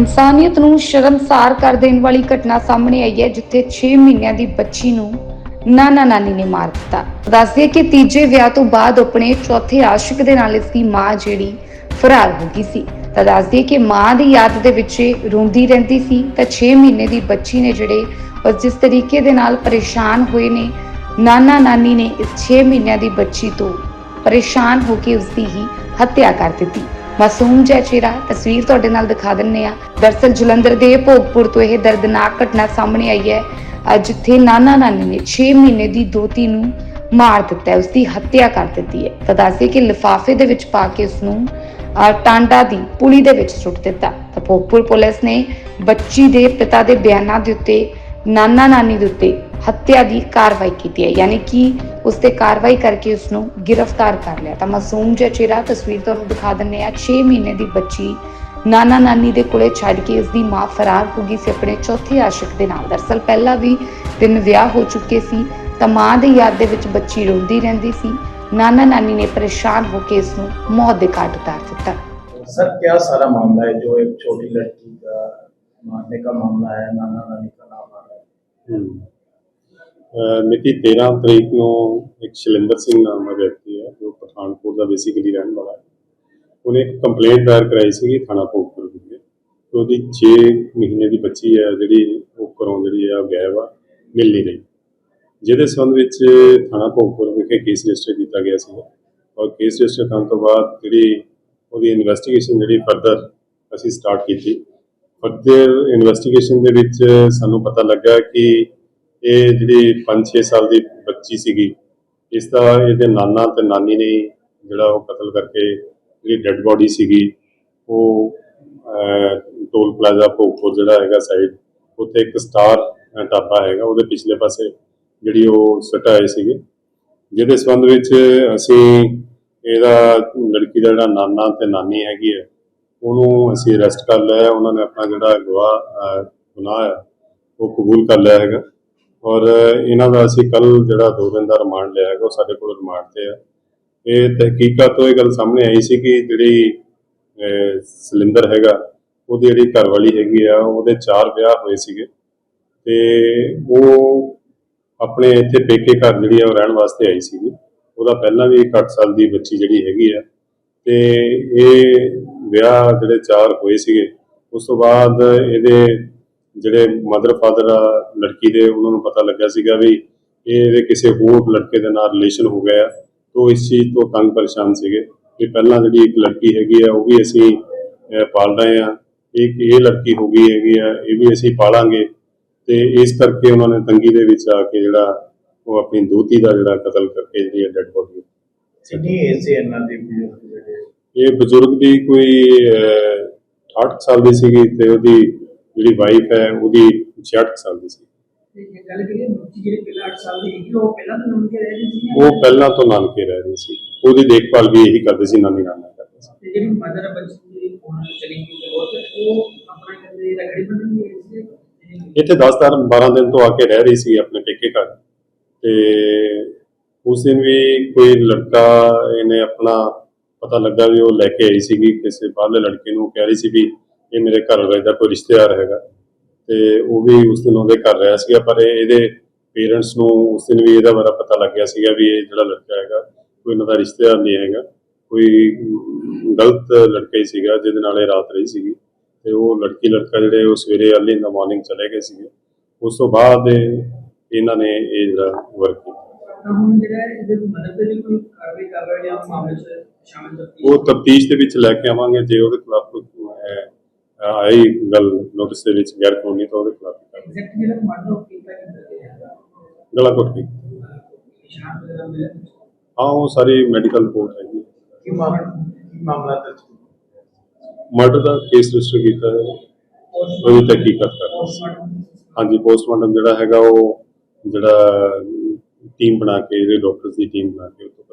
ਇਨਸਾਨੀਅਤ ਨੂੰ ਸ਼ਰਮਸਾਰ ਕਰ ਦੇਣ ਵਾਲੀ ਘਟਨਾ ਸਾਹਮਣੇ ਆਈ ਹੈ, ਜਿੱਥੇ 6 ਮਹੀਨਿਆਂ ਦੀ ਬੱਚੀ ਨੂੰ ਨਾਨਾ ਨਾਨੀ ਨੇ ਮਾਰ ਦਿੱਤਾ। ਦੱਸਦੇ ਕਿ ਤੀਜੇ ਵਿਆਹ ਤੋਂ ਬਾਅਦ ਆਪਣੇ ਚੌਥੇ ਆਸ਼ਿਕ ਦੇ ਨਾਲ ਇਸ ਦੀ ਮਾਂ ਜਿਹੜੀ ਫਰਾਰ ਹੋ ਗਈ ਸੀ। ਤਾਂ ਦੱਸਦੇ ਕਿ ਮਾਂ ਦੀ ਯਾਦ ਦੇ ਵਿੱਚ ਰੋਂਦੀ ਰਹਿੰਦੀ ਸੀ। ਤਾਂ 6 ਮਹੀਨੇ ਦੀ ਬੱਚੀ ਨੇ ਜਿਹੜੇ ਉਹ ਜਿਸ ਤਰੀਕੇ ਦੇ ਨਾਲ ਪਰੇਸ਼ਾਨ ਹੋਏ ਨੇ, ਨਾਨਾ ਨਾਨੀ ਨੇ ਇਸ 6 ਮਹੀਨਿਆਂ ਦੀ ਬੱਚੀ ਤੋਂ ਪਰੇਸ਼ਾਨ ਹੋ ਕੇ ਉਸ ਦੀ ਹੀ ਹੱਤਿਆ ਕਰ ਦਿੱਤੀ। ਮਾਸੂਮ ਜਿਹਾ ਚਿਹਰਾ, ਤਸਵੀਰ ਤੁਹਾਡੇ ਨਾਲ ਦਿਖਾ ਦਿੰਨੇ ਆ। ਦਰਸਲ ਜਲੰਧਰ ਦੇ ਭੋਗਪੁਰ ਤੋਂ ਇਹ ਦਰਦਨਾਕ ਘਟਨਾ ਸਾਹਮਣੇ ਆਈ ਹੈ। ਜਿੱਥੇ ਨਾਨਾ ਨਾਨੀ ਨੇ 6 ਮਹੀਨੇ ਦੀ ਦੋਤੀ ਨੂੰ ਮਾਰ ਦਿੱਤਾ ਹੈ ਉਸ ਦੀ ਹੱਤਿਆ ਕਰ ਦਿੱਤੀ ਹੈ। ਤਾਂ ਦੱਸਦੇ ਕਿ ਲਿਫਾਫੇ ਦੇ ਵਿੱਚ ਪਾ ਕੇ ਉਸ ਨੂੰ ਟਾਂਡਾ ਦੀ ਪੁਲੀ ਦੇ ਵਿੱਚ ਸੁੱਟ ਦਿੱਤਾ। ਤਾਂ ਭੋਗਪੁਰ ਪੁਲਿਸ ਨੇ ਬੱਚੀ ਦੇ ਪਿਤਾ ਦੇ ਬਿਆਨਾਂ ਦੇ ਉੱਤੇ, ਨਾਨਾ ਨਾਨੀ ਦੇ ਉੱਤੇ ਹੱਤਿਆ ਦੀ ਕਾਰਵਾਈ ਕੀਤੀ ਹੈ ਯਾਨੀ ਕਿ ਉਸ ਤੇ ਕਾਰਵਾਈ ਕਰਕੇ ਉਸ ਨੂੰ ਗ੍ਰਿਫਤਾਰ ਕਰ ਲਿਆ ਤਾਂ ਮਾਸੂਮ ਜਿਹਾ ਚਿਹਰਾ ਤਸਵੀਰ ਤੁਹਾਨੂੰ ਦਿਖਾ ਦਿੰਨੇ ਆ 6 ਮਹੀਨੇ ਦੀ ਬੱਚੀ ਨਾਨਾ ਨਾਨੀ ਦੇ ਕੋਲੇ ਛੱਡ ਕੇ ਉਸ ਦੀ ਮਾਂ ਫਰਾਰ ਹੋ ਗਈ ਸੀ ਆਪਣੇ ਚੌਥੇ ਆਸ਼ਿਕ ਦੇ ਨਾਲ ਦਰਸਲ ਪਹਿਲਾਂ ਵੀ ਤਿੰਨ ਵਿਆਹ ਹੋ ਚੁੱਕੇ ਸੀ ਤਾਂ ਮਾਂ ਦੀ ਯਾਦ ਦੇ ਵਿੱਚ ਬੱਚੀ ਰੋਂਦੀ ਰਹਿੰਦੀ ਸੀ ਨਾਨਾ ਨਾਨੀ ਨੇ ਪਰੇਸ਼ਾਨ ਹੋ ਕੇ ਇਸ ਨੂੰ ਮੌਤ ਦੇ ਘਾਟ ਉਤਾਰ ਦਿੱਤਾ सर क्या सारा मामला है जो एक छोटी लड़की का मारने का मामला है नाना नानी का नाम आ रहा है ਹਮ। ਅਹ ਮਿਤੀ 13 ਤਰੀਕ ਨੂੰ ਇੱਕ ਸ਼ਿਲਿੰਦਰ ਸਿੰਘ ਨਾਮ ਦਾ ਵਿਅਕਤੀ ਹੈ, ਜੋ ਪਠਾਨਕੋਟ ਦਾ ਬੇਸਿਕਲੀ ਰਹਿਣ ਵਾਲਾ ਹੈ। ਉਹਨੇ ਇੱਕ ਕੰਪਲੇਂਟ ਦਾਇਰ ਕਰਾਈ ਸੀਗੀ ਥਾਣਾ ਭੋਗਪੁਰ ਵਿਖੇ। ਉਹਦੀ 6 ਮਹੀਨੇ ਦੀ ਬੱਚੀ ਹੈ, ਜਿਹੜੀ ਉਹ ਘਰੋਂ ਜਿਹੜੀ ਆ ਗਾਇਬ ਆ, ਮਿਲ ਨਹੀਂ ਰਹੀ। ਜਿਹਦੇ ਸੰਬੰਧ ਵਿੱਚ ਥਾਣਾ ਭੋਗਪੁਰ ਵਿਖੇ ਕੇਸ ਰਜਿਸਟਰ ਕੀਤਾ ਗਿਆ ਸੀ ਔਰ ਕੇਸ ਰਜਿਸਟਰ ਕਰਨ ਤੋਂ ਬਾਅਦ ਜਿਹੜੀ ਉਹਦੀ ਇਨਵੈਸਟੀਗੇਸ਼ਨ ਜਿਹੜੀ ਫਰਦਰ ਅਸੀਂ ਸਟਾਰਟ ਕੀਤੀ। ਫਰਦਰ ਇਨਵੈਸਟੀਗੇਸ਼ਨ ਦੇ ਵਿੱਚ ਸਾਨੂੰ ਪਤਾ ਲੱਗਾ ਕਿ ਇਹ ਜਿਹੜੀ 5-6 ਸਾਲ ਦੀ ਬੱਚੀ ਸੀਗੀ, ਇਸ ਦਾ ਇਹਦੇ ਨਾਨਾ ਤੇ ਨਾਨੀ ਨੇ ਜਿਹੜਾ ਉਹ ਕਤਲ ਕਰਕੇ ਜਿਹੜੀ ਡੈੱਡ ਬੋਡੀ ਸੀਗੀ, ਉਹ ਟੋਲ ਪਲਾਜ਼ਾ ਭੋਗਪੁਰ ਜਿਹੜਾ ਹੈਗਾ ਸਾਈਡ ਉੱਥੇ ਇੱਕ ਸਟਾਰ ਢਾਬਾ ਹੈਗਾ, ਉਹਦੇ ਪਿਛਲੇ ਪਾਸੇ ਜਿਹੜੀ ਉਹ ਸਟਾਏ ਸੀਗੇ। ਜਿਹਦੇ ਸੰਬੰਧ ਵਿੱਚ ਅਸੀਂ ਇਹਦਾ ਲੜਕੀ ਦਾ ਜਿਹੜਾ ਨਾਨਾ ਤੇ ਨਾਨੀ ਹੈਗੀ ਹੈ, ਉਹਨੂੰ ਅਸੀਂ ਅਰੈਸਟ ਕਰ ਲਿਆ ਉਹਨਾਂ ਨੇ ਆਪਣਾ ਜਿਹੜਾ ਗਵਾਹ ਗੁਨਾਹ ਹੈ, ਉਹ ਕਬੂਲ ਕਰ ਲਿਆ ਹੈਗਾ। ਔਰ ਇਹਨਾਂ ਦਾ ਅਸੀਂ ਕੱਲ ਜਿਹੜਾ ਦੋ ਦਿਨ ਦਾ ਰਿਮਾਂਡ ਲਿਆ ਹੈਗਾ ਉਹ ਸਾਡੇ ਕੋਲ ਰਿਮਾਂਡ ਤੇ ਆ। ਇਹ ਤਹਿਕੀਕਾਤ ਤੋਂ ਇਹ ਗੱਲ ਸਾਹਮਣੇ ਆਈ ਸੀ ਕਿ ਜਿਹੜੀ ਅਹ, ਸਿਲਿੰਦਰ ਹੈਗਾ ਉਹਦੀ ਜਿਹੜੀ ਘਰਵਾਲੀ ਹੈਗੀ ਆ ਉਹਦੇ ਚਾਰ ਵਿਆਹ ਹੋਏ ਸੀਗੇ। ਤੇ ਉਹ ਆਪਣੇ ਇੱਥੇ ਪੇਕੇ ਘਰ ਜਿਹੜੀ ਆ ਉਹ ਰਹਿਣ ਵਾਸਤੇ ਆਈ ਸੀਗੀ। ਉਹਦਾ ਪਹਿਲਾਂ ਵੀ ਇੱਕ 8 ਸਾਲ ਦੀ ਬੱਚੀ ਜਿਹੜੀ ਹੈਗੀ ਆ। ਤੇ ਇਹ ਵਿਆਹ ਜਿਹੜੇ ਚਾਰ ਹੋਏ ਸੀਗੇ ਉਸ ਤੋਂ ਬਾਅਦ ਇਹਦੇ ਜਿਹੜੇ ਮਦਰ ਫਾਦਰ ਆ ਲੜਕੀ ਦੇ ਉਹਨਾਂ ਨੂੰ ਪਤਾ ਲੱਗਿਆ ਸੀਗਾ ਵੀ ਇਹਦੇ ਕਿਸੇ ਹੋਰ ਲੜਕੇ ਦੇ ਨਾਲ ਰਿਲੇਸ਼ਨ ਹੋ ਗਿਆ ਤੋਂ ਇਸ ਚੀਜ਼ ਤੋਂ ਤੰਗ ਪਰੇਸ਼ਾਨ ਸੀਗੇ ਕਿ ਪਹਿਲਾਂ ਜਿਹੜੀ ਇੱਕ ਲੜਕੀ ਹੈਗੀ ਆ ਉਹ ਵੀ ਅਸੀਂ ਪਾਲ ਰਹੇ ਆ। ਇੱਕ ਇਹ ਲੜਕੀ ਹੋ ਗਈ ਹੈਗੀ ਆ ਇਹ ਵੀ ਅਸੀਂ ਪਾਲਾਂਗੇ। ਤੇ ਇਸ ਕਰਕੇ ਉਹਨਾਂ ਨੇ ਤੰਗੀ ਦੇ ਵਿੱਚ ਆ ਕੇ ਜਿਹੜਾ ਉਹ ਆਪਣੀ ਦੋਤੀ ਦਾ ਜਿਹੜਾ ਕਤਲ ਕਰਕੇ ਜਿਹੜੀ ਡੈਡ ਬੋਡੀ ਕਿੰਨੀ ਏਜ ਸੀ ਇਹਨਾਂ ਦੀ ਬਜ਼ੁਰਗ ਜਿਹੜੇ ਇਹ ਬਜ਼ੁਰਗ ਦੀ ਕੋਈ 60 ਸਾਲ ਦੀ ਸੀਗੀ ਤੇ ਉਹਦੀ ਜਿਹੜੀ ਵਾਈਫ ਹੈ ਉਹਦੀ 66 ਸਾਲ ਦੀ ਸੀ। ਗੱਲ ਕਰੀਏ ਜਿਹੜੀ ਪਹਿਲਾਂ 8 ਸਾਲ ਦੀ ਹੈਗੀ ਉਹ ਪਹਿਲਾਂ ਤਾਂ ਨਾਨਕੇ ਰਹਿ ਰਹੀ ਸੀ ਉਹ ਪਹਿਲਾਂ ਤੋਂ ਨਾਨਕੇ ਰਹਿ ਰਹੀ ਸੀ। ਉਹਦੀ ਦੇਖਭਾਲ ਵੀ ਇਹੀ ਕਰਦੇ ਸੀ ਨਾਨੀ ਨਾਨਾ ਕਰਦੇ ਸੀ। ਤੇ ਜਿਹੜੀ ਮਦਰ ਬੱਚੀ ਦੀ ਫੋਨ ਚਲੀ ਗਈ ਤੇ ਉਹ ਤੇ ਉਹ ਆਪਣਾ ਕਹਿੰਦੇ ਰਗੜੀ ਬੰਨਣ ਦੀ ਸੀ। ਇੱਥੇ 10 ਦਿਨ 12 ਦਿਨ ਤੋਂ ਆ ਕੇ ਰਹਿ ਰਹੀ ਸੀ ਆਪਣੇ ਪੇਕੇ ਘਰ। ਤੇ ਉਸ ਦਿਨ ਵੀ ਕੋਈ ਲੜਕਾ ਇਹਨੇ ਆਪਣਾ ਪਤਾ ਲੱਗਾ ਵੀ ਉਹ ਲੈ ਕੇ ਆਈ ਸੀਗੀ ਕਿਸੇ ਬਾਹਰਲੇ ਲੜਕੇ ਨੂੰ ਕਹਿ ਰਹੀ ਸੀ ਵੀ ਇਹ ਮੇਰੇ ਘਰ ਵਾਲੇ ਦਾ ਕੋਈ ਰਿਸ਼ਤੇਦਾਰ ਹੈਗਾ ਤੇ ਉਹ ਵੀ ਉਸ ਦਿਨ ਉਹਦੇ ਘਰ ਰਿਹਾ ਸੀਗਾ ਪਰ ਇਹ- ਇਹਦੇ ਪੇਰੈਂਟਸ ਨੂੰ ਉਸ ਦਿਨ ਵੀ ਇਹਦਾ ਬਾਰੇ ਪਤਾ ਲੱਗ ਗਿਆ ਸੀਗਾ ਵੀ ਇਹ ਜਿਹੜਾ ਲੜਕਾ ਹੈਗਾ ਕੋਈ ਇਹਨਾਂ ਦਾ ਰਿਸ਼ਤੇਦਾਰ ਨਹੀਂ ਹੈਗਾ ਕੋਈ ਗਲਤ ਲੜਕਾ ਹੀ ਸੀਗਾ ਜਿਹਦੇ ਨਾਲ ਇਹ ਰਾਤ ਰਹੀ ਸੀਗੀ ਤੇ ਉਹ ਲੜਕੀ ਲੜਕਾ ਜਿਹੜੇ ਉਹ ਸਵੇਰੇ ਅਰਲੀ ਇਨ ਦਾ ਮਾਰਨਿੰਗ ਚਲੇ ਗਏ ਸੀਗੇ। ਉਸ ਤੋਂ ਬਾਅਦ ਇਹ- ਇਹਨਾਂ ਨੇ ਇਹ ਜਿਹੜਾ ਵਰਕ ਕੀਤਾ। ਉਹ ਤਫਤੀਸ਼ ਦੇ ਵਿੱਚ ਲੈ ਕੇ ਆਵਾਂਗੇ ਜੇ ਉਹਦੇ ਖਿਲਾਫ ਕੋਈ ਆਈ ਗੱਲ ਨੋਟਿਸ ਦੇ ਵਿੱਚ ਗੈਰ ਕਾਨੂੰਨੀ ਤਾਂ ਉਹਦੇ ਖਿਲਾਫ ਐਗਜ਼ੈਕਟ ਜਿਹੜਾ ਉਹ ਕੀਤਾ ਹੈ ਗਲਾ ਘੁੱਟ ਮਿਲੇ ਹਾਂ ਉਹ ਸਾਰੀ ਮੈਡੀਕਲ ਰਿਪੋਰਟ ਹੈਗੀ। ਕੀ ਮਾਮਲਾ ਕੀ ਮਾਮਲਾ ਦਰਜ ਮਰਡਰ ਦਾ ਕੇਸ ਰਜਿਸਟਰ ਕੀਤਾ ਹੈ। ਉਹਦੀ ਤਹਿਕੀਕਾਤ ਕਰ ਰਹੇ ਹਾਂਜੀ ਪੋਸਟਮਾਰਟਮ ਜਿਹੜਾ ਹੈਗਾ ਉਹ ਜਿਹੜਾ ਟੀਮ ਬਣਾ ਕੇ ਜਿਹੜੇ ਡਾਕਟਰਸ ਦੀ ਟੀਮ ਬਣਾ ਕੇ ਉਹ ਤੋਂ